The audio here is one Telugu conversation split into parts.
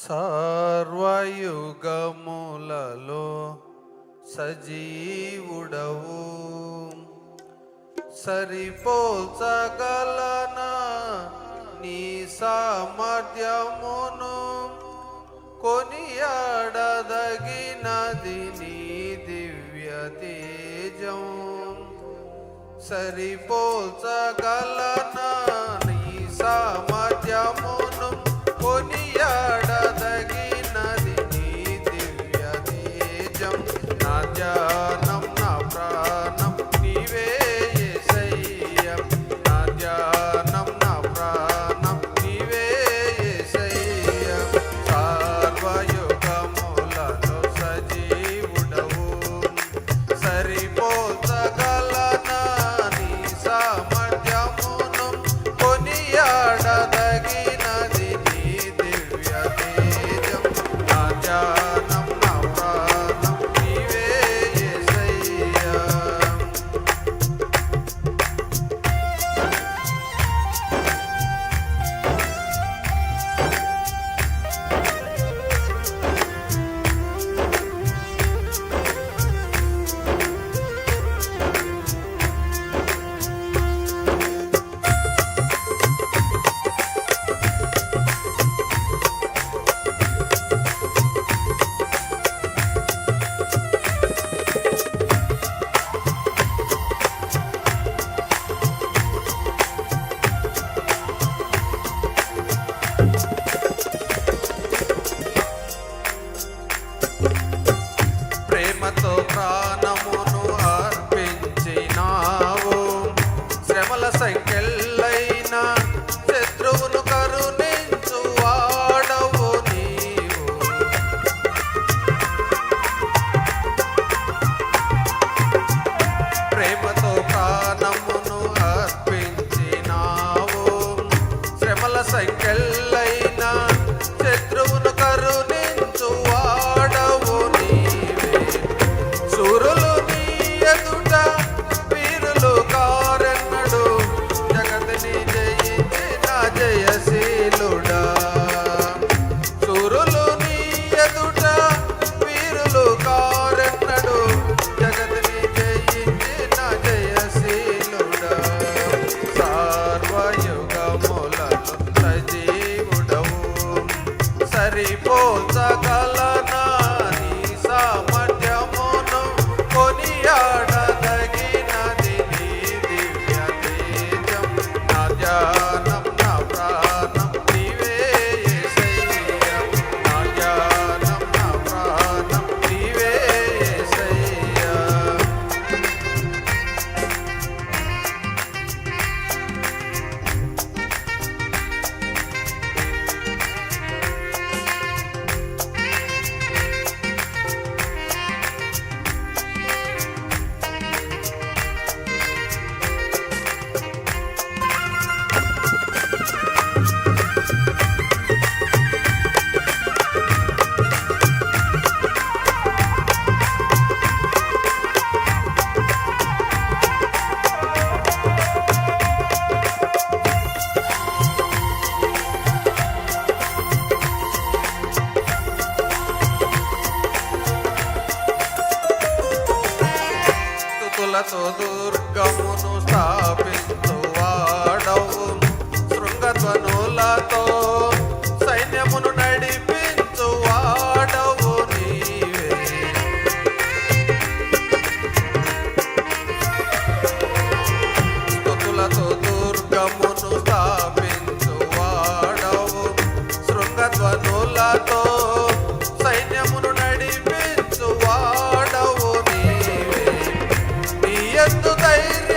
సర్వయుగములలో సజీవుడవు. సరిపోసగలన నీ సామర్థ్యమును? కొనియాడదగినది నీ దివ్య తేజం. సరిపోసగలనా Rana. Oh.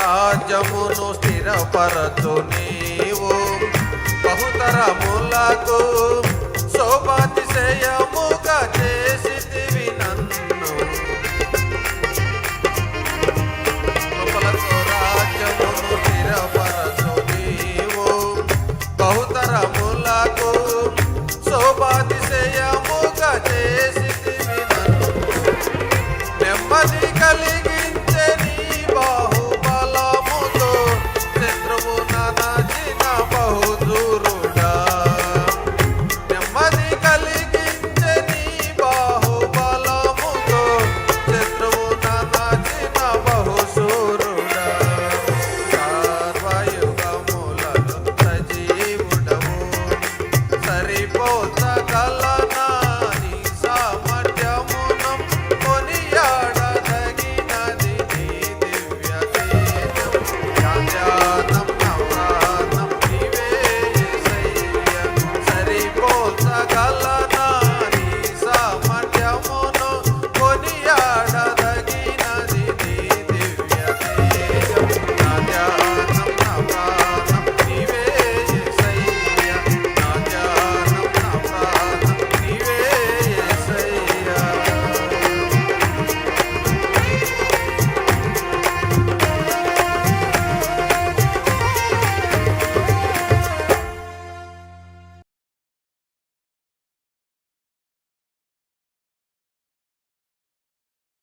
రాజ్యమును స్థిరపరచు నీవు. బహుతరములకు శోభాతిశయముగా చేసి